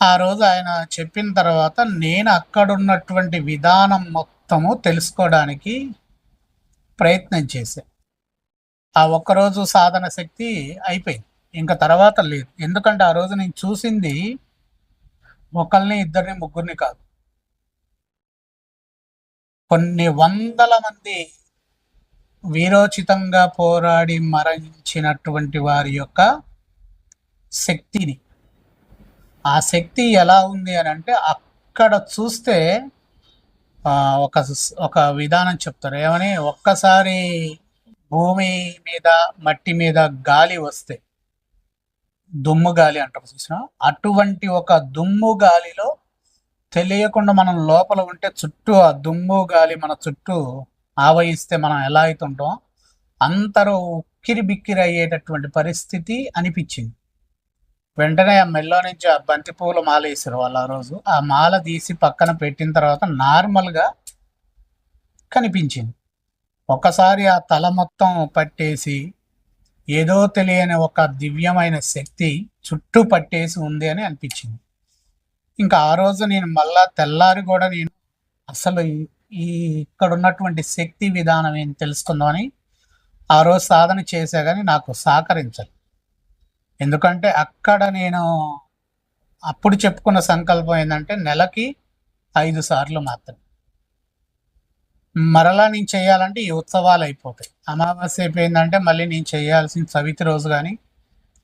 ఆ రోజు ఆయన చెప్పిన తర్వాత నేను అక్కడున్నటువంటి విధానం మొత్తము తెలుసుకోవడానికి ప్రయత్నం చేశాను ఆ ఒక్కరోజు సాధన శక్తి అయిపోయింది. ఇంకా తర్వాత లేదు. ఎందుకంటే ఆ రోజు నేను చూసింది ఒకరిని ఇద్దరిని ముగ్గురిని కాదు. కొన్ని వందల మంది వీరోచితంగా పోరాడి మరణించినటువంటి వారి యొక్క శక్తిని ఆ శక్తి ఎలా ఉంది అని అంటే అక్కడ చూస్తే ఒక ఒక విధానం చెప్తారు. ఏమని? ఒక్కసారి భూమి మీద మట్టి మీద గాలి వస్తే దుమ్ము గాలి అంటారు చూసిన అటువంటి ఒక దుమ్ము గాలిలో తెలియకుండా మనం లోపల ఉంటే చుట్టూ ఆ దుమ్ము గాలి మన చుట్టూ ఆవహిస్తే మనం ఎలా అవుతుంటాం? అందరూ ఉక్కిరి బిక్కిరి అయ్యేటటువంటి పరిస్థితి అనిపించింది. వెంటనే ఆ మెల్లో నుంచి ఆ బంతి పువ్వుల మాల వేసారు వాళ్ళు ఆ రోజు. ఆ మాల తీసి పక్కన పెట్టిన తర్వాత నార్మల్గా కనిపించింది. ఒకసారి ఆ తల మొత్తం పట్టేసి ఏదో తెలియని ఒక దివ్యమైన శక్తి చుట్టూ పట్టేసి ఉంది అని అనిపించింది. ఇంకా ఆ రోజు నేను మళ్ళా తెల్లారి కూడా నేను అసలు ఈ- ఇక్కడ ఉన్నటువంటి శక్తి విధానం ఏం తెలుసుకుందామని ఆ రోజు సాధన చేశా కానీ నాకు సహకరించాలి. ఎందుకంటే అక్కడ నేను అప్పుడు చెప్పుకున్న సంకల్పం ఏంటంటే నెలకి ఐదు సార్లు మాత్రమే. మరలా నేను చేయాలంటే ఈ ఉత్సవాలు అయిపోతాయి. అమావాస్య అయిపోయిందంటే మళ్ళీ నేను చేయాల్సిన చవితి రోజు కానీ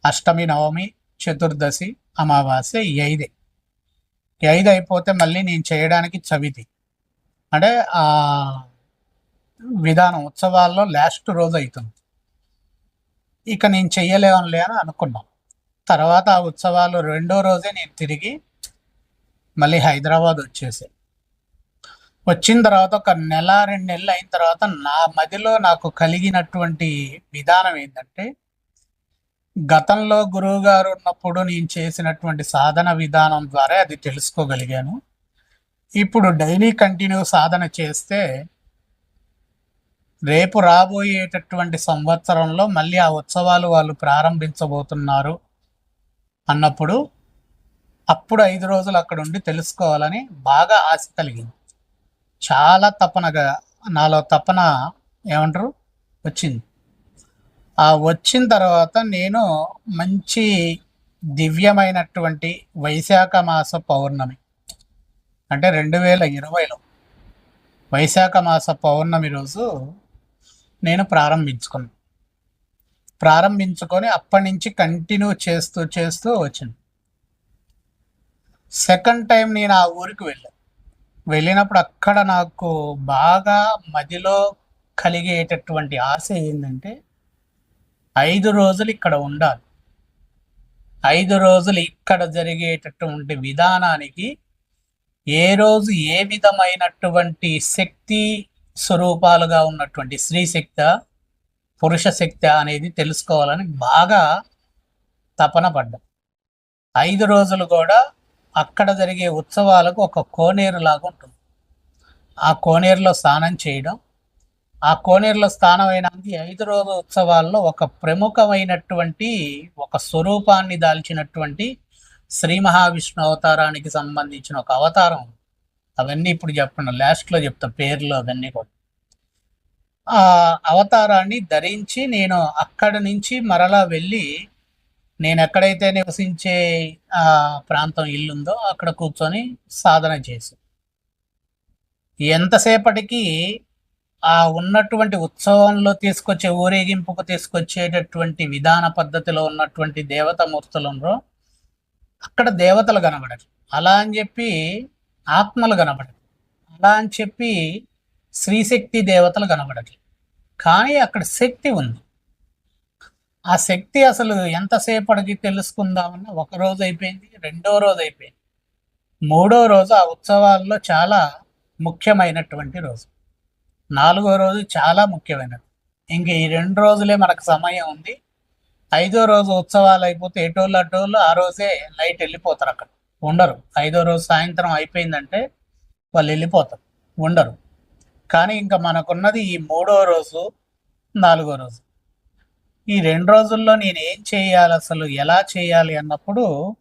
అష్టమి నవమి చతుర్దశి అమావాస్య ఈ ఐదే. ఈ ఐదు అయిపోతే మళ్ళీ నేను చేయడానికి చవితి అంటే ఆ విధానం ఉత్సవాల్లో లాస్ట్ రోజు అవుతుంది. ఇక నేను చెయ్యలేనులే అని అనుకున్నాం. తర్వాత ఆ ఉత్సవాలు రెండో రోజే నేను తిరిగి మళ్ళీ హైదరాబాద్ వచ్చేసే. వచ్చిన తర్వాత ఒక నెల రెండు నెలలు అయిన తర్వాత నా మదిలో నాకు కలిగినటువంటి విధానం ఏంటంటే గతంలో గురువు గారు ఉన్నప్పుడు నేను చేసినటువంటి సాధన విధానం ద్వారా అది తెలుసుకోగలిగాను. ఇప్పుడు డైలీ కంటిన్యూ సాధన చేస్తే రేపు రాబోయేటటువంటి సంవత్సరంలో మళ్ళీ ఆ ఉత్సవాలు వాళ్ళు ప్రారంభించబోతున్నారు అన్నప్పుడు అప్పుడు ఐదు రోజులు అక్కడ ఉండి తెలుసుకోవాలని బాగా ఆశ కలిగింది. చాలా తపనగా నాలో తపన ఏమంటారు? వచ్చింది. ఆ వచ్చిన తర్వాత నేను మంచి దివ్యమైనటువంటి వైశాఖ మాస పౌర్ణమి అంటే రెండు వేల ఇరవైలో వైశాఖ మాస పౌర్ణమి రోజు నేను ప్రారంభించుకున్నాను ప్రారంభించుకొని అప్పటి నుంచి కంటిన్యూ చేస్తూ చేస్తూ వచ్చింది. సెకండ్ టైం నేను ఆ ఊరికి వెళ్ళాను వెళ్ళినప్పుడు అక్కడ నాకు బాగా మదిలో కలిగేటటువంటి ఆశ ఏంటంటే ఐదు రోజులు ఇక్కడ ఉండాలి. ఐదు రోజులు ఇక్కడ జరిగేటటువంటి విధానానికి ఏ రోజు ఏ విధమైనటువంటి శక్తి స్వరూపాలుగా ఉన్నటువంటి స్త్రీ శక్తి పురుష శక్తి అనేది తెలుసుకోవాలని బాగా తపన పడ్డా ఐదు రోజులు కూడా అక్కడ జరిగే ఉత్సవాలకు ఒక కోనేరు లాగా ఉంటుంది ఆ కోనేరులో స్నానం చేయడం ఆ కోనేరులో స్నానం అయినానికి ఐదు రోజుల ఉత్సవాల్లో ఒక ప్రముఖమైనటువంటి ఒక స్వరూపాన్ని దాల్చినటువంటి శ్రీ మహావిష్ణు అవతారానికి సంబంధించిన ఒక అవతారం ఉంది. అవన్నీ ఇప్పుడు చెప్పండి లాస్ట్లో చెప్తా పేర్లు అవన్నీ కూడా. ఆ అవతారాన్ని ధరించి నేను అక్కడి నుంచి మరలా వెళ్ళి నేను ఎక్కడైతే నివసించే ఆ ప్రాంతం ఇల్లుందో అక్కడ కూర్చొని సాధన చేసి. ఎంతసేపటికి ఆ ఉన్నటువంటి ఉత్సవంలో తీసుకొచ్చే ఊరేగింపుకు తీసుకొచ్చేటటువంటి విధాన పద్ధతిలో ఉన్నటువంటి దేవతామూర్తులలో అక్కడ దేవతలు కనబడరు. అలా అని చెప్పి ఆత్మలు కనబడవు అలా అని చెప్పి శ్రీశక్తి దేవతలు కనబడరు కానీ అక్కడ శక్తి ఉంది. ఆ శక్తి అసలు ఎంతసేపటికి తెలుసుకుందామన్నా ఒక రోజు అయిపోయింది రెండో రోజు అయిపోయింది. మూడో రోజు ఆ ఉత్సవాల్లో చాలా ముఖ్యమైనటువంటి రోజు. నాలుగో రోజు చాలా ముఖ్యమైనది. ఇంక ఈ రెండు రోజులే మనకు సమయం ఉంది. ఐదో రోజు ఉత్సవాలు అయిపోతే ఎటోళ్ళు అటోళ్ళు ఆ రోజే లైట్ వెళ్ళిపోతారు అక్కడ. ఉండరు. ఐదో రోజు సాయంత్రం అయిపోయిందంటే వాళ్ళు వెళ్ళిపోతారు. ఉండరు. కానీ ఇంకా మనకున్నది ఈ మూడో రోజు నాలుగో రోజు. ఈ రెండు రోజుల్లో నేను ఏం చేయాలి అసలు ఎలా చేయాలి అన్నప్పుడు